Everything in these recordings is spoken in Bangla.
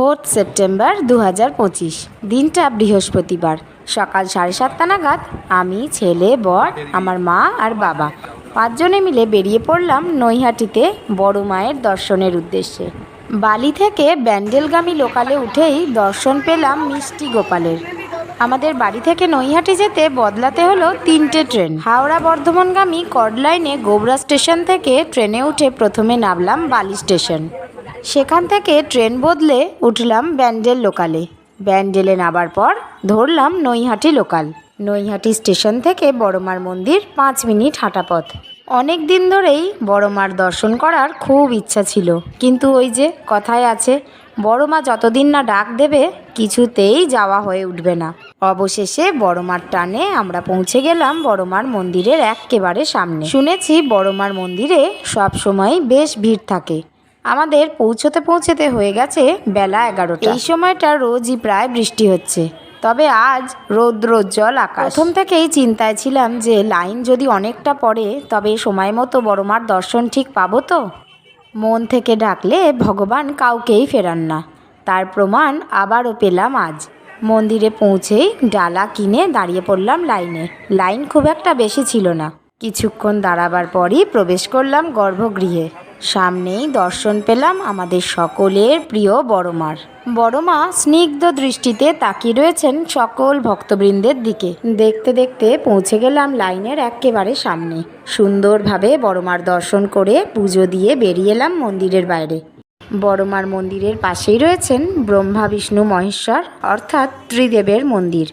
ফোর্থ সেপ্টেম্বর দু হাজার পঁচিশ। দিনটা বৃহস্পতিবার। সকাল সাড়ে সাতটা নাগাদ আমি, ছেলে, বর, আমার মা আর বাবা পাঁচজনে মিলে বেরিয়ে পড়লাম নৈহাটিতে বড় মায়ের দর্শনের উদ্দেশ্যে। বালি থেকে ব্যান্ডেলগামী লোকালে উঠেই দর্শন পেলাম মিষ্টি গোপালের। আমাদের বাড়ি থেকে নৈহাটি যেতে বদলাতে হলো তিনটে ট্রেন। হাওড়া বর্ধমানগামী কর্ড লাইনে গোবরা স্টেশন থেকে ট্রেনে উঠে প্রথমে নামলাম বালি স্টেশন। সেখান থেকে ট্রেন বদলে উঠলাম ব্যান্ডেল লোকালে। ব্যান্ডেলে নামার পর ধরলাম নৈহাটি লোকাল। নৈহাটি স্টেশন থেকে বড়মার মন্দির পাঁচ মিনিট হাঁটা পথ। অনেক দিন ধরেই বড়মার দর্শন করার খুব ইচ্ছা ছিল। কিন্তু ওই যে কথায় আছে বড় মা যতদিন না ডাক দেবে, কিছুতেই যাওয়া হয়ে উঠবে না। অবশেষে বড়মার টানে আমরা পৌঁছে গেলাম বড়মার মন্দিরের একেবারে সামনে। শুনেছি বড়মার মন্দিরে সব সময় বেশ ভিড় থাকে। আমাদের পৌঁছতে পৌঁছতে হয়ে গেছে বেলা এগারোটা। এই সময়টা রোজই প্রায় বৃষ্টি হচ্ছে। তবে আজ রৌদ্রোজ্জ্বল আকাশ। প্রথম থেকেই চিন্তায় ছিলাম যে লাইন যদি অনেকটা পড়ে তবে সময় মতো বড়মার দর্শন ঠিক পাবো তো? মন থেকে ডাকলে ভগবান কাউকেই ফেরান না। তার প্রমাণ আবারও পেলাম আজ। মন্দিরে পৌঁছেই ডালা কিনে দাঁড়িয়ে পড়লাম লাইনে। লাইন খুব একটা বেশি ছিল না। কিছুক্ষণ দাঁড়াবার পরই প্রবেশ করলাম গর্ভগৃহে। সামনেই দর্শন পেলাম আমাদের সকলের প্রিয় বড়মার। বড়মা স্নিগ্ধ দৃষ্টিতে তাকিয়ে রয়েছেন সকল ভক্তবৃন্দের দিকে। দেখতে দেখতে পৌঁছে গেলাম লাইনের একেবারে সামনে। সুন্দরভাবে বড়মার দর্শন করে পুজো দিয়ে বেরিয়ে এলাম মন্দিরের বাইরে। বড়মার মন্দিরের পাশেই রয়েছেন ব্রহ্মা, বিষ্ণু, মহেশ্বর, অর্থাৎ ত্রিদেবের মন্দির।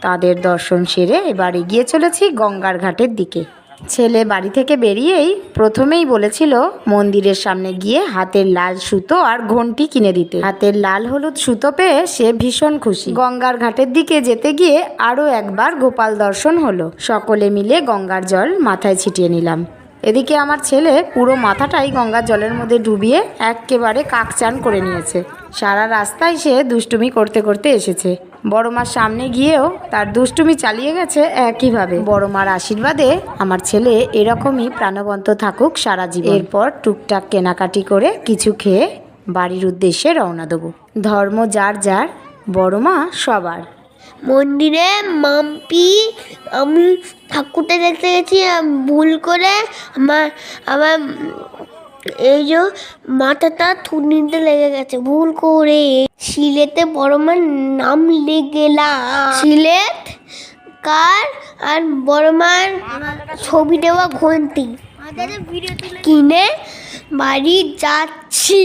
তাদের দর্শন সেরে এবার এগিয়ে চলেছি গঙ্গার ঘাটের দিকে। ছেলে বাড়ি থেকে বেরিয়েই প্রথমেই বলেছিল মন্দিরের সামনে গিয়ে হাতের লাল সুতো আর ঘন্টি কিনে দিতে। হাতের লাল হলুদ সুতো পেয়ে সে ভীষণ খুশি। গঙ্গার ঘাটের দিকে যেতে গিয়ে আরও একবার গোপাল দর্শন হলো। সকলে মিলে গঙ্গার জল মাথায় ছিটিয়ে নিলাম। এদিকে আমার ছেলে পুরো মাথাটাই গঙ্গার জলের মধ্যে ডুবিয়ে একেবারে কাকচান করে নিয়েছে। সারা রাস্তায় সে দুষ্টুমি করতে করতে এসেছে। বড় মার সামনে গিয়েও তার দুষ্টুমি চালিয়ে গেছে একইভাবে। বড় মার আশীর্বাদে আমার ছেলে এরকমই প্রাণবন্ত থাকুক সারা জীবন। এরপর টুকটাক কেনাকাটি করে কিছু খেয়ে বাড়ির উদ্দেশ্যে রওনা দেবো। ধর্ম যার যার, বড় মা সবার। মন্দিরে মাম্পি, আমি ঠাকুরটা দেখতে গেছি ভুল করে আমার আমার এই মাথাটা থুনিতে লেগে গেছে, ভুল করে। শিলেতে বড় মার নাম লেগেলাম সিলেট কার আর বড় মার ছবি দেওয়া ঘন্টি? কিনে বাড়ি যাচ্ছি।